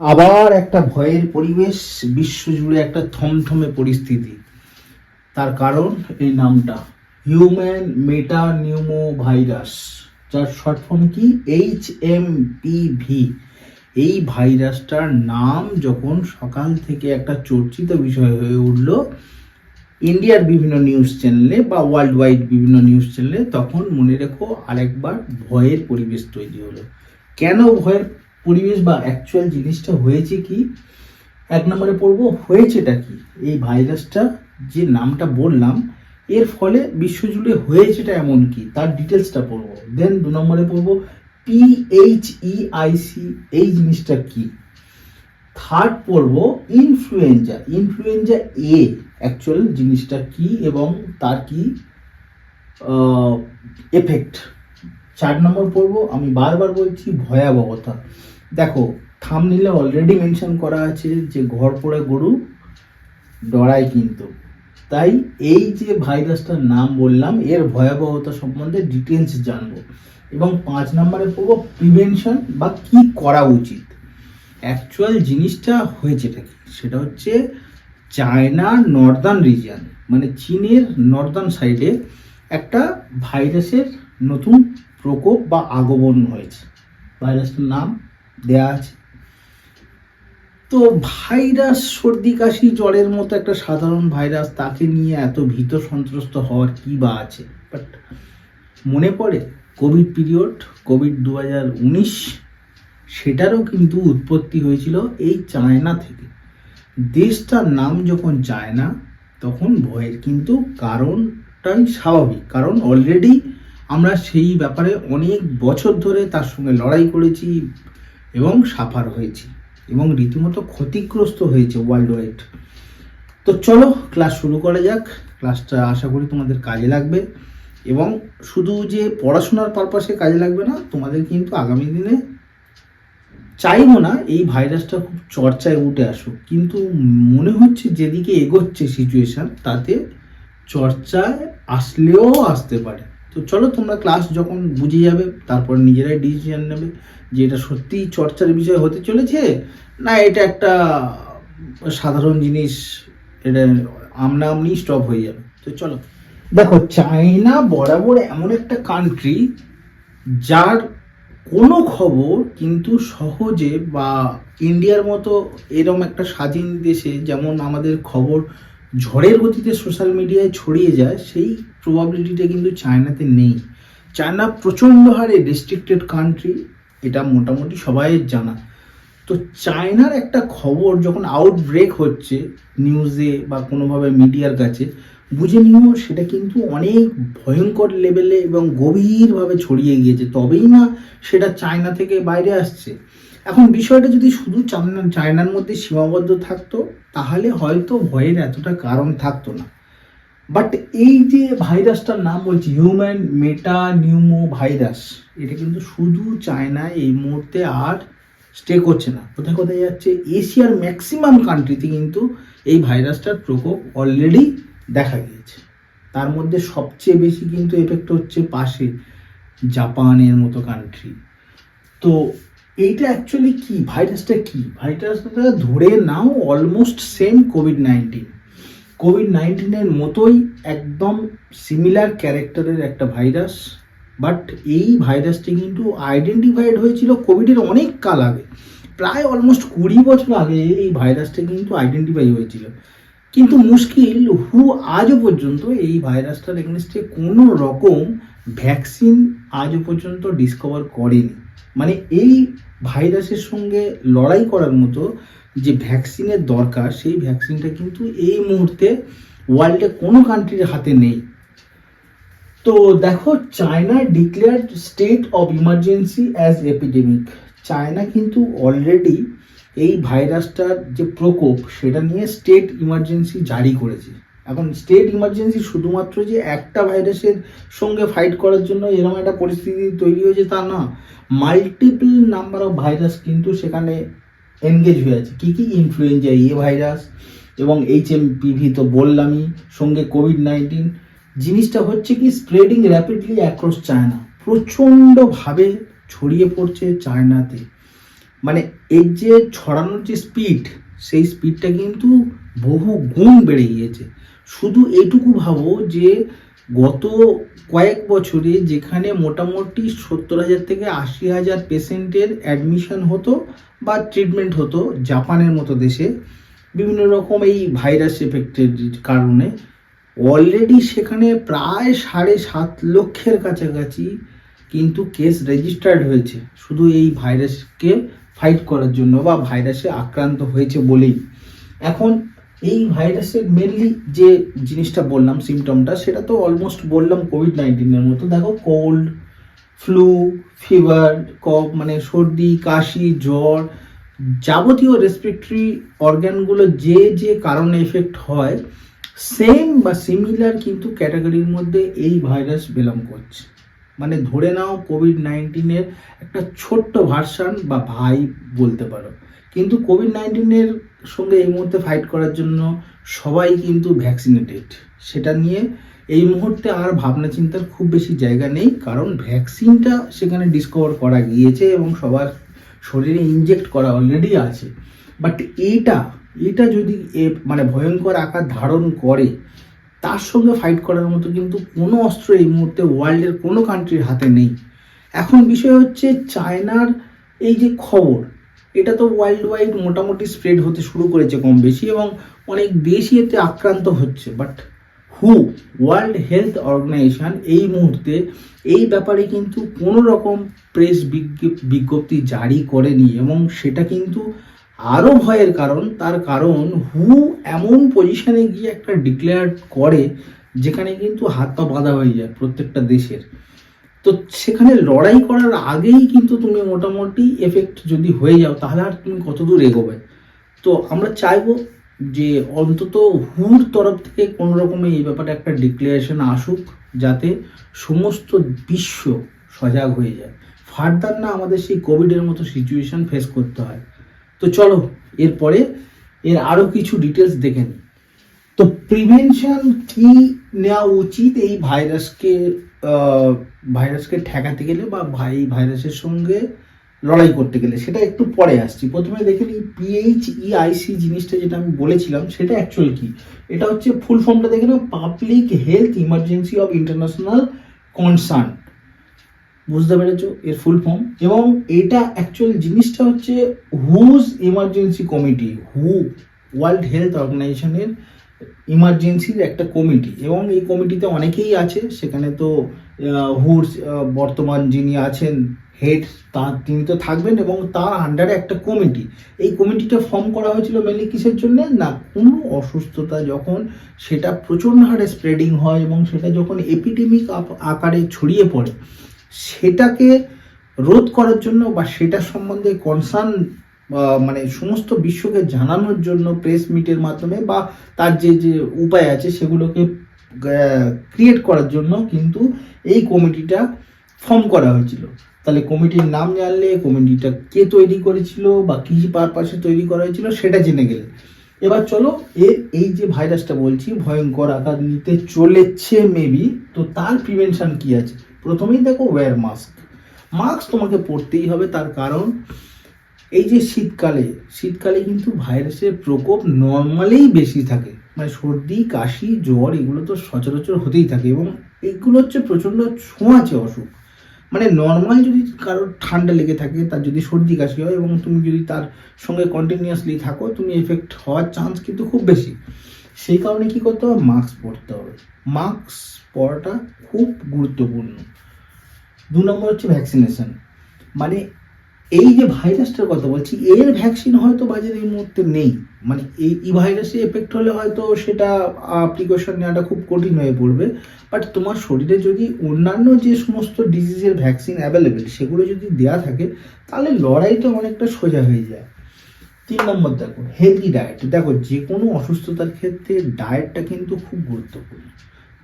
আবার একটা ভয়ের পরিবেশ, বিশ্বজুড়ে একটা থমথমে পরিস্থিতি। তার কারণ এই নামটা হিউম্যান মেটা নিউমো ভাইরাস যার শর্ট ফর্ম কি? এইচ এম ভি এই ভাইরাসটার নাম যখন সকাল থেকে একটা চর্চিত বিষয় হয়ে উঠল ইন্ডিয়ার বিভিন্ন নিউজ চ্যানেলে বা ওয়ার্ল্ড ওয়াইড বিভিন্ন নিউজ চ্যানেলে তখন মনে রেখো আরেকবার ভয়ের পরিবেশ তৈরি হলো। কেন ভয়ের পরিবেশ বা অ্যাকচুয়াল জিনিসটা হয়েছে কি? এক নম্বরে পড়ব, হয়েছেটা কি? এই ভাইরাসটা যে নামটা বললাম, এর ফলে বিশ্বজুড়ে হয়েছেটা এমন কি? তার ডিটেলসটা পড়ব। দেন দু নম্বরে পড়ব পিএইচইআইসি এই জিনিসটা কি? থার্ড পড়ব ইনফ্লুয়েঞ্জা ইনফ্লুয়েঞ্জা এ অ্যাকচুয়াল জিনিসটা কি এবং তার কি এফেক্ট চার নম্বর পড়ব, আমি বারবার বলছি ভয়াবহতা। দেখো থামনিলে অলরেডি মেনশন করা আছে যে ঘর পড়ে গরু ডরায় কিন্তু। তাই এই যে ভাইরাসটার নাম বললাম, এর ভয়াবহতা সম্বন্ধে ডিটেলস জানব। এবং পাঁচ নম্বরে পড়ব প্রিভেনশন বা কি করা উচিত। অ্যাকচুয়াল জিনিসটা হয়েছেটা কি? সেটা হচ্ছে চায়নার নর্দার্ন রিজিয়ন মানে চীনের নর্দার্ন সাইডে একটা ভাইরাসের নতুন প্রকোপ বা আগমন হয়েছে। ভাইরাসটার নাম দেয়া আছে। তো ভাইরাস, সর্দি, কাশি, জ্বরের মতো একটা সাধারণ ভাইরাস তাকে নিয়ে এত ভীত সন্ত্রস্ত হওয়ার কি বা আছে? বাট মনে পড়ে, কোভিড পিরিয়ড, কোভিড দু উনিশ, সেটারও কিন্তু উৎপত্তি হয়েছিল এই চায়না থেকে। দেশটার নাম যখন চায়না, তখন ভয়ের কিন্তু কারণটাই স্বাভাবিক। কারণ অলরেডি আমরা সেই ব্যাপারে অনেক বছর ধরে তার সঙ্গে লড়াই করেছি এবং সাফার হয়েছি এবং রীতিমতো ক্ষতিগ্রস্ত হয়েছে ওয়ার্ল্ড ওয়াইড। তো চলো ক্লাস শুরু করা যাক। ক্লাসটা আশা করি তোমাদের কাজে লাগবে এবং শুধু যে পড়াশোনার পারপাসে কাজে লাগবে না, তোমাদের কিন্তু আগামী দিনে চাইব না এই ভাইরাসটা খুব চর্চায় উঠে আসুক। কিন্তু মনে হচ্ছে যেদিকে এগোচ্ছে সিচুয়েশান তাতে চর্চায় আসলেও আসতে পারে। তো চলো তোমরা ক্লাস যখন বুঝে যাবে, তারপর নিজেরাই ডিসিশন নেবে যে এটা সত্যিই চর্চার বিষয় হতে চলেছে, না এটা একটা সাধারণ জিনিস, এটা আমনা আমনি স্টপ হয়ে যাবে। তো চলো। দেখো চায়না বরাবর এমন একটা কান্ট্রি যার কোনো খবর কিন্তু সহজে বা ইন্ডিয়ার মতো এরম একটা স্বাধীন দেশে যেমন আমাদের খবর ঝড়ের গতিতে সোশ্যাল মিডিয়ায় ছড়িয়ে যায়, সেই প্রবাবিলিটিটা কিন্তু চায়নাতে নেই। চায়না প্রচণ্ড হারে রেস্ট্রিক্টেড কান্ট্রি এটা মোটামুটি সবাই জানা। তো চায়নার একটা খবর যখন আউটব্রেক হচ্ছে নিউজে বা কোনোভাবে মিডিয়ার কাছে, বুঝে নিও সেটা কিন্তু অনেক ভয়ঙ্কর লেভেলে এবং গভীরভাবে ছড়িয়ে গিয়েছে। তবেই না সেটা চায়না থেকে বাইরে আসছে। এখন বিষয়টা যদি শুধু চায়না চায়নার মধ্যে সীমাবদ্ধ থাকতো, তাহলে হয়তো ভয়ের এতটা কারণ থাকতো না। বাট এই যে ভাইরাসটার নাম বলছি হিউম্যান মেটা নিউমো ভাইরাস এটা কিন্তু শুধু চায়নায় এই মুহূর্তে আর স্টে করছে না। কোথায় কোথায় যাচ্ছে? এশিয়ার ম্যাক্সিমাম কান্ট্রিতে কিন্তু এই ভাইরাসটার প্রকোপ অলরেডি দেখা গিয়েছে। তার মধ্যে সবচেয়ে বেশি কিন্তু এফেক্ট হচ্ছে পাশে জাপানের মতো কান্ট্রি তো এইটা অ্যাকচুয়ালি কি? ভাইরাসটা কি? ভাইরাসটা ধরে নাও almost same covid nineteen covid নাইন্টিনের মতোই একদম সিমিলার ক্যারেক্টারের একটা ভাইরাস বাট এই ভাইরাসটি কিন্তু আইডেন্টিফাইড হয়েছিল কোভিডের অনেক কাল আগে। প্রায় অলমোস্ট কুড়ি বছর আগে এই ভাইরাসটা কিন্তু আইডেন্টিফাই হয়েছিল। কিন্তু মুশকিল হু আজও পর্যন্ত এই ভাইরাসটার এগেনস্টে কোনো রকম ভ্যাকসিন আজও পর্যন্ত ডিসকভার করেনি। মানে এই ভাইরাসের সঙ্গে লড়াই করার মতো যে ভ্যাকসিনের দরকার, সেই ভ্যাকসিনটা কিন্তু এই মুহূর্তে ওয়ার্ল্ডে কোনো কান্ট্রির হাতে নেই। তো দেখো, China declare state of emergency as epidemic China কিন্তু অলরেডি এই ভাইরাসটার যে প্রকোপ, সেটা নিয়ে স্টেট ইমার্জেন্সি জারি করেছে। এখন স্টেট ইমার্জেন্সি শুধুমাত্র যে একটা ভাইরাসের সঙ্গে ফাইট করার জন্য এরকম একটা পরিস্থিতি তৈরি হয়েছে তা না মাল্টিপল নাম্বার অফ ভাইরাস কিন্তু সেখানে এনগেজ হয়ে আছে। কী কী ইনফ্লুয়েঞ্জা এ ভাইরাস এবং এইচ এম পিভি তো বললামই, সঙ্গে কোভিড নাইন্টিন জিনিসটা হচ্ছে কি স্প্রেডিং র্যাপিডলি অ্যাক্রস চায়না প্রচণ্ডভাবে ছড়িয়ে পড়ছে চায়নাতে মানে এর যে ছড়ানোর যে স্পিড সেই স্পিডটা কিন্তু বহু গুণ বেড়ে গিয়েছে। শুধু এটুকু ভাবো যে গত কয়েক বছরে যেখানে মোটামুটি সত্তর হাজার থেকে আশি হাজার পেশেন্টের অ্যাডমিশন হতো বা ট্রিটমেন্ট হতো জাপানের মতো দেশে, বিভিন্ন রকম এই ভাইরাস এফেক্টের কারণে, অলরেডি সেখানে প্রায় সাড়ে সাত লক্ষের কাছাকাছি কিন্তু কেস রেজিস্টার্ড হয়েছে, শুধু এই ভাইরাসকে ফাইট করার জন্য বা ভাইরাসে আক্রান্ত হয়েছে বলেই। এখন এই ভাইরাসের মেনলি যে জিনিসটা বললাম সিমটমটা সেটা তো অলমোস্ট বললাম কোভিড নাইন্টিনের মতো। দেখো কোল্ড ফ্লু ফিভার কফ মানে সর্দি, কাশি, জ্বর, যাবতীয় রেসপিরেটরি অর্গানগুলো যে যে কারণে এফেক্ট হয় সেম বা সিমিলার কিন্তু ক্যাটাগরির মধ্যে এই ভাইরাস বিলং করছে। মানে ধরে নাও কোভিড নাইন্টিনের একটা ছোট্ট ভার্সান বা ভাই বলতে পারো। কিন্তু কোভিড নাইন্টিনের সঙ্গে এই মুহূর্তে ফাইট করার জন্য সবাই কিন্তু ভ্যাকসিনেটেড সেটা নিয়ে এই মুহূর্তে আর ভাবনা চিন্তার খুব বেশি জায়গা নেই, কারণ ভ্যাকসিনটা সেখানে ডিসকভার করা গিয়েছে এবং সবার শরীরে ইনজেক্ট করা অলরেডি আছে। বাট এইটা এটা যদি এ মানে ভয়ঙ্কর আকার ধারণ করে, তার সঙ্গে ফাইট করার মতো কিন্তু কোনো অস্ত্র এই মুহূর্তে ওয়ার্ল্ডের কোনো কান্ট্রির হাতে নেই। এখন বিষয় হচ্ছে চায়নার এই যে খবর এটা তো ওয়ার্ল্ড ওয়াইড মোটামুটি স্প্রেড হতে শুরু করেছে কম বেশি এবং অনেক দেশই এতে আক্রান্ত হচ্ছে। বাট হু ওয়ার্ল্ড হেলথ অর্গানাইজেশন এই মুহূর্তে এই ব্যাপারে কিন্তু কোনো রকম প্রেস বিজ্ঞপ্তি জারি করেনি এবং সেটা কিন্তু আরও ভয়ের কারণ, তার কারণ হু এমন পজিশনে গিয়ে একটা ডিক্লেয়ার করে যেখানে কিন্তু হাত পা বাঁধা হয়ে যায় প্রত্যেকটা দেশের। তো সেখানে লড়াই করার আগেই কিন্তু তুমি মোটামুটি এফেক্ট যদি হয়ে যাও, তাহলে আর তুমি কত দূর এগোবে? তো আমরা চাইব যে অন্তত হুর তরফ থেকে কোনো রকমে এই ব্যাপারে একটা ডিক্লারেশন আসুক, যাতে সমস্ত বিশ্ব সজাগ হয়ে যায়। ফার্দার না আমাদের সেই কোভিডের মতো সিচুয়েশন ফেস করতে হয়। তো চলো, এরপরে এর আরও কিছু ডিটেলস দেখে নিই। তো প্রিভেনশন কি নেওয়া উচিত এই ভাইরাসকে ভাইরাসকে ঠেকাতে গেলে বা ভাই ভাইরাসের সঙ্গে লড়াই করতে গেলে। সেটা একটু পরে আসছি। প্রথমে দেখে নিই পিএইচ ইআইসি জিনিসটা যেটা আমি বলেছিলাম, সেটা অ্যাকচুয়াল কি? এটা হচ্ছে ফুল ফর্মটা দেখে নাও public health emergency of international concern বুঝতে পেরেছ? এর ফুল ফর্ম এবং এটা অ্যাকচুয়াল জিনিসটা হচ্ছে হুজ ইমার্জেন্সি কমিটি হু ওয়ার্ল্ড হেলথ অর্গানাইজেশনের ইমার্জেন্সির একটা কমিটি এবং এই কমিটিতে অনেকেই আছে। সেখানে তো হুর বর্তমান যিনি আছেন হেড তার, তিনি তো থাকবেন এবং তার আন্ডারে একটা কমিটি এই কমিটিটা ফর্ম করা হয়েছিল মেনলি কিসের জন্য? না, কোনো অসুস্থতা যখন সেটা প্রচণ্ড হারে স্প্রেডিং হয় এবং সেটা যখন এপিডেমিক আকারে ছড়িয়ে পড়ে, সেটাকে রোধ করার জন্য বা সেটা সম্বন্ধে কনসার্ন মানে সমস্ত বিশ্বকে জানানোর জন্য প্রেস মিটের মাধ্যমে বা তার যে যে উপায় আছে সেগুলোকে ক্রিয়েট করার জন্য কিন্তু এই কমিটিটা ফর্ম করা হয়েছিল। তাহলে কমিটির নাম জানলে, কমিটিটা কে তৈরি করেছিল বা কী পারপাসে তৈরি করা হয়েছিল সেটা জেনে গেলে। এবার চলো এর এই যে ভাইরাসটা বলছি, ভয়ঙ্কর আকার নিতে চলেছে মেবি তো তার প্রিভেনশন কি আছে? প্রথমেই দেখো ওয়্যার মাস্ক মাস্ক তোমাকে পরতেই হবে, তার কারণ এই যে শীতকালে শীতকালে কিন্তু ভাইরাসের প্রকোপ নর্মালেই বেশি থাকে। মানে সর্দি, কাশি, জ্বর, এগুলো তো সচরাচর হতেই থাকে এবং এগুলো হচ্ছে প্রচণ্ড ছোঁয়াচে অসুখ। মানে নর্মাল যদি কারোর ঠান্ডা লেগে থাকে, তার যদি সর্দি, কাশি হয় এবং তুমি যদি তার সঙ্গে কন্টিনিউয়াসলি থাকো, তুমি এফেক্ট হওয়ার চান্স কিন্তু খুব বেশি। সেই কারণে কি করতে হবে? মাস্ক পরতে হবে। মাস্ক পরাটা খুব গুরুত্বপূর্ণ। দু নম্বর হচ্ছে ভ্যাকসিনেশন মানে এই যে ভাইরাসটার কথা বলছি, এর ভ্যাকসিন হয়তো বাজারে এই মুহূর্তে নেই। মানে এই ই ভাইরাসে এফেক্ট হলে হয়তো সেটা প্রিকশন নেওয়াটা খুব কঠিন হয়ে পড়বে। বাট তোমার শরীরে যদি অন্যান্য যে সমস্ত ডিজিজের ভ্যাকসিন অ্যাভেলেবেল সেগুলো যদি দেওয়া থাকে, তাহলে লড়াইটা অনেকটা সোজা হয়ে যায়। তিন নম্বর দেখো হেলদি ডায়েট দেখো যে কোনো অসুস্থতার ক্ষেত্রে ডায়েটটা কিন্তু খুব গুরুত্বপূর্ণ।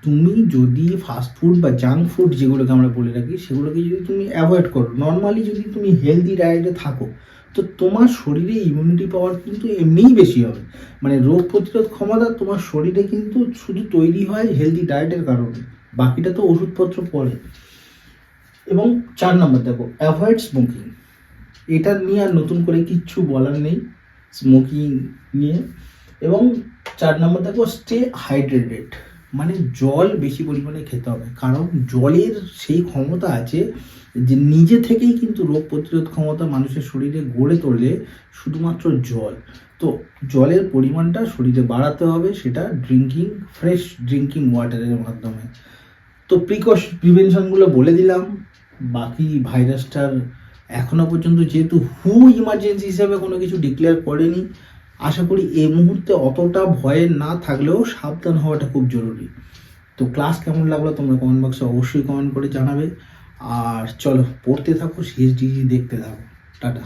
তুমি যদি ফাস্ট ফুড বা জাঙ্ক ফুড যেগুলোকে আমরা বলে রাখি সেগুলোকে যদি তুমি অ্যাভয়েড করো নর্মালি যদি তুমি হেলদি ডায়েটে থাকো, তো তোমার শরীরে ইমিউনিটি পাওয়ার কিন্তু এমনিই বেশি হবে। মানে রোগ প্রতিরোধ ক্ষমতা তোমার শরীরে কিন্তু শুধু তৈরি হয় হেলদি ডায়েটের কারণে, বাকিটা তো ওষুধপত্র পড়ে এবং চার নম্বর দেখো অ্যাভয়েড স্মোকিং এটা নিয়ে আর নতুন করে কিচ্ছু বলার নেই স্মোকিং নিয়ে। এবং চার নম্বর দেখো স্টে হাইড্রেটেড মানে জল বেশি পরিমাণে খেতে হবে। কারণ জলের সেই ক্ষমতা আছে যে নিজে থেকেই কিন্তু রোগ প্রতিরোধ ক্ষমতা মানুষের শরীরে গড়ে তোলে শুধুমাত্র জল। তো জলের পরিমাণটা শরীরে বাড়াতে হবে সেটা ড্রিঙ্কিং ফ্রেশ ড্রিঙ্কিং ওয়াটারের মাধ্যমে। তো প্রিকশ প্রিভেনশনগুলো বলে দিলাম। বাকি ভাইরাসটার এখনও পর্যন্ত যেহেতু হু ইমার্জেন্সি হিসাবে কোনো কিছু ডিক্লেয়ার করেনি আশা করি এই মুহূর্তে অতটা ভয়ের না থাকলেও সাবধান হওয়াটা খুব জরুরি। তো ক্লাস কেমন লাগল তোমরা কমেন্ট বক্সে অবশ্যই কমেন্ট করে জানাবে। আর চলো, পড়তে থাকো সিএসডি দেখতে থাকো। টাটা।